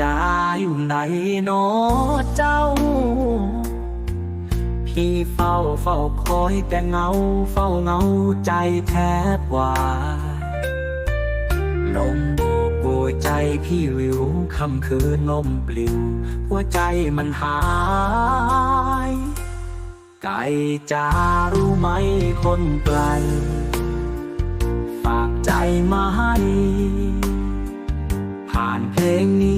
จาอยู่ไหนโนอเจ้า พี่เฝ้าเฝ้าคอยแต่เงา เฝ้าเงาใจแทบวายลมโบกโบยใจพี่วิวคำคืนลมปลิว หัวใจมันหายไก่จ้ารู้ไหมคนไกล ฝากใจมาให้ผ่านเพลงนี้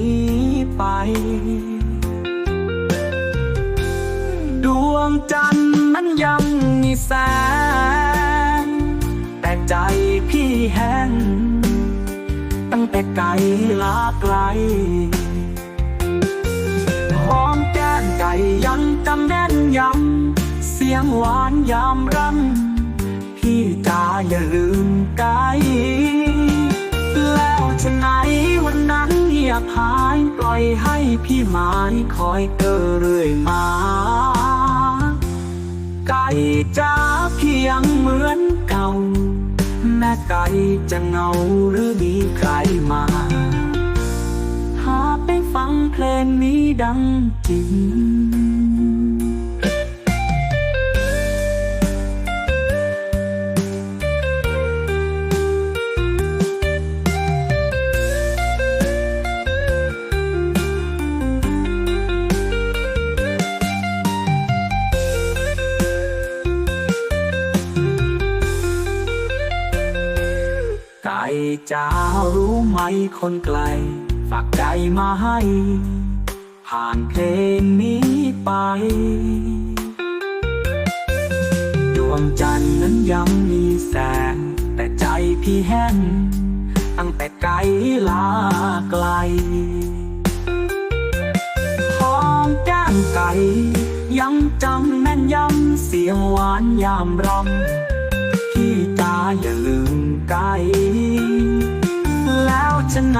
ดวงจันทร์นั้นยังมีแสง แต่ใจพี่แห้งตั้งแต่ไกลลาไกลหอมแก้มไก่ยังจำแน่นยำเสียงหวานยามรำพี่จ๋าอย่าลืม อยให้พี่หมายคอยเกอเรื่อยมา ไก่จ้าเพียงเหมือนเก่า แม่ไก่จะเหงาหรือมีใครมา หาไปฟังเพลงนี้ดังจริง จ้ารู้ไหมคนไกล ฝากใจมาให้ ผ่านเพลงนี้ไป ดวงจันทร์นั้นยังมีแสง แต่ใจพี่แห้งตั้งแต่ไกลลาไกลหอมแก้มไก่ยังจำแม่นยำเสียงหวานยามรำ พี่ตาอย่าลืมไกลแล้วจะไหน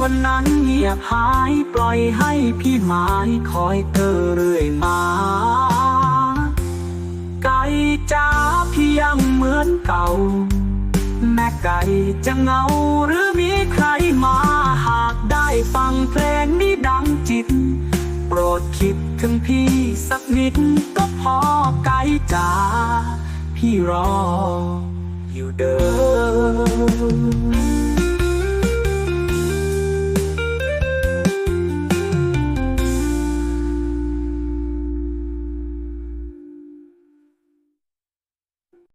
วันนั้นเงียบหายปล่อยให้พี่หมายคอยเกอเรื่อยมา ไก่จ้าพี่ยังเหมือนเก่า แม่ไก่จะเงาหรือมีใครมาหากได้ฟังเพลงนี้ดังจิต โปรดคิดถึงพี่สักนิดก็พอไก่จ้า พี่รออยู่เดิม